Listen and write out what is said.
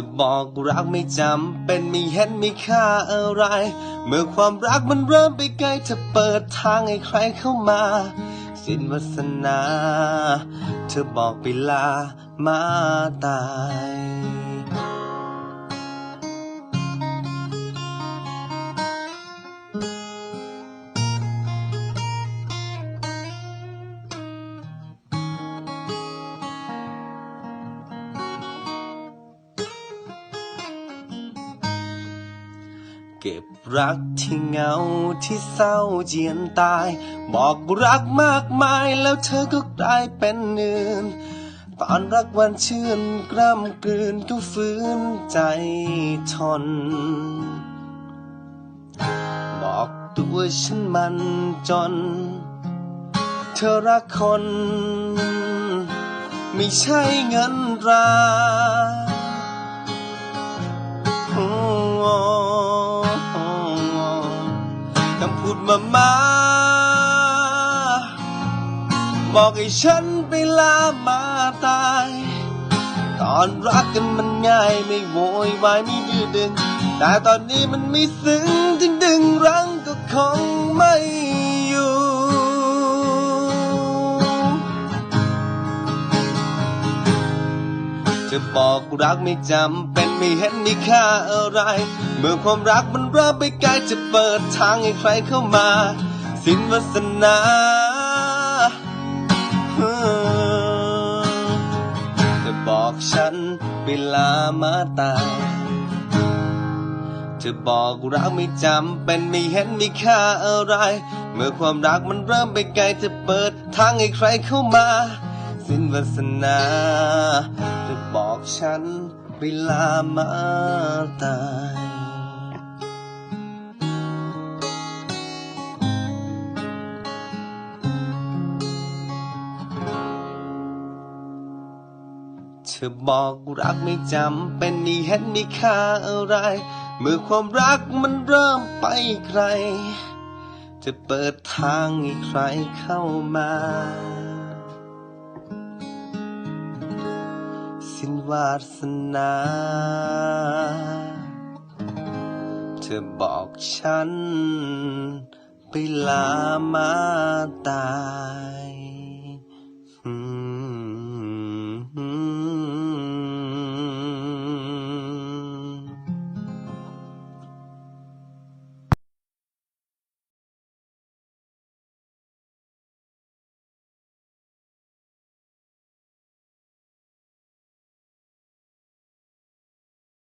จะบอกรักไม่จำเป็นไม่เห็นมีค่าอะไร เมื่อความรักมันเริ่มไปไกลเธอเปิดทางให้ใครเข้ามา สิ้นวาสนา เธอบอกไปลามาตาย เก็บรักที่เหงาที่เศร้าเจียนตาย บอกรักมากมายแล้วเธอก็กลายเป็นอื่นตอนรักวันชื่นกล้ำกลืนก็ฟื้นใจทน บอกตัวฉันมันจน เธอรักคน ไม่ใช่เงินรา คำพูดมามา บอกให้ฉันไปลามาตาย ตอนรักกันมันง่ายไม่โวยวายไม่ดื้อดึง แต่ตอนนี้มันไม่ซึ้งถึงดึงรั้งก็คงไม่อยู่ จะบอกรักไม่จำเป ไม่เห็นมีค่าอะไร เมื่อความรักมันเริ่มไปไกลจะเปิดทางให้ใครเข้ามา สินวาสนาเออจะบอกฉันเวลามาตายจะบอกรักไม่จำเป็นไม่เห็นมีค่าอะไร เมื่อความรักมันเริ่มไปไกลจะเปิดทางให้ใครเข้ามา สิ้นวาสนาจะบอกฉัน เวลามาตายเธอบอกรักไม่จำเป็นม่เห็นมีค่าอะไร เมื่อความรักมันเริ่มไปไกล จะเปิดทางให้ใครเข้ามา สิ้นวาสนา เธอบอกฉัน ไปลามาตาย